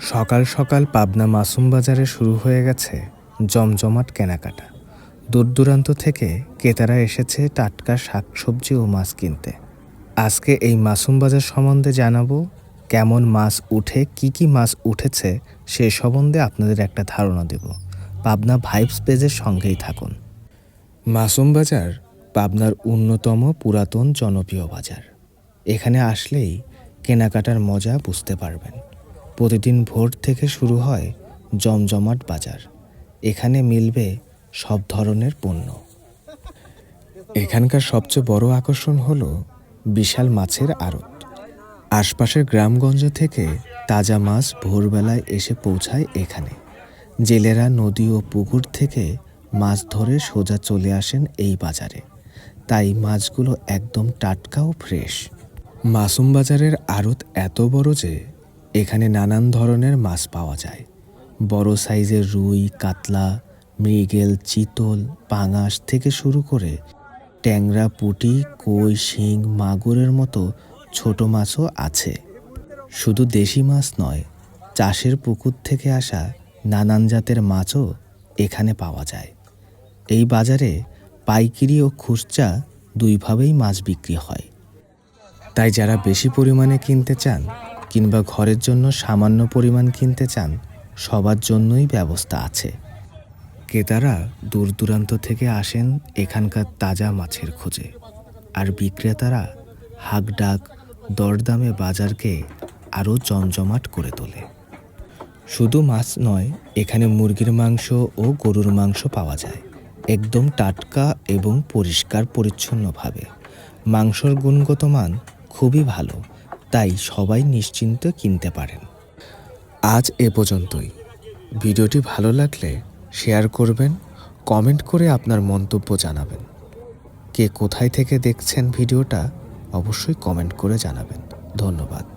সকাল সকাল পাবনা মাসুম বাজারে শুরু হয়ে গেছে জমজমাট কেনাকাটা। দূর দূরান্ত থেকে ক্রেতারা এসেছে টাটকা শাকসবজি ও মাছ কিনতে। আজকে এই মাসুম বাজার সম্বন্ধে জানাব কেমন মাছ উঠে, কি কি মাছ উঠেছে সে সম্বন্ধে আপনাদের একটা ধারণা দেব। পাবনা ভাইবস পেজের সঙ্গেই থাকুন। মাসুম বাজার পাবনার অন্যতম পুরাতন জনপ্রিয় বাজার। এখানে আসলেই কেনাকাটার মজা বুঝতে পারবেন। প্রতিদিন ভোর থেকে শুরু হয় জমজমাট বাজার। এখানে মিলবে সব ধরনের পণ্য। এখানকার সবচেয়ে বড় আকর্ষণ হল বিশাল মাছের আড়ত। আশপাশের গ্রামগঞ্জ থেকে তাজা মাছ ভোরবেলায় এসে পৌঁছায় এখানে। জেলেরা নদী ও পুকুর থেকে মাছ ধরে সোজা চলে আসেন এই বাজারে। তাই মাছগুলো একদম টাটকা ও ফ্রেশ। মাসুম বাজারের আড়ত এত বড় যে এখানে নানান ধরনের মাছ পাওয়া যায়। বড় সাইজের রুই, কাতলা, মৃগেল, চিতল, পাঙাশ থেকে শুরু করে ট্যাংরা, পুঁটি, কই, শিং, মাগুরের মতো ছোট মাছও আছে। শুধু দেশি মাছ নয়, চাষের পুকুর থেকে আসা নানান জাতের মাছও এখানে পাওয়া যায়। এই বাজারে পাইকিরি ও খুচরা দুইভাবেই মাছ বিক্রি হয়। তাই যারা বেশি পরিমাণে কিনতে চান কিংবা ঘরের জন্য সামান্য পরিমাণ কিনতে চান, সবার জন্যই ব্যবস্থা আছে। ক্রেতারা দূর দূরান্ত থেকে আসেন এখানকার তাজা মাছের খোঁজে। আর বিক্রেতারা হাক ডাক দরদামে বাজারকে আরও জমজমাট করে তোলে। শুধু মাছ নয়, এখানে মুরগির মাংস ও গরুর মাংস পাওয়া যায়। একদম টাটকা এবং পরিষ্কার পরিচ্ছন্নভাবে মাংসর গুণগত মান খুবই ভালো। তাই সবাই নিশ্চিন্ত কিনতে পারেন। আজ এ পর্যন্তই। ভিডিওটি ভালো লাগলে শেয়ার করবেন, কমেন্ট করে আপনার মন্তব্য জানাবেন। কে কোথায় থেকে দেখছেন ভিডিওটা অবশ্যই কমেন্ট করে জানাবেন। ধন্যবাদ।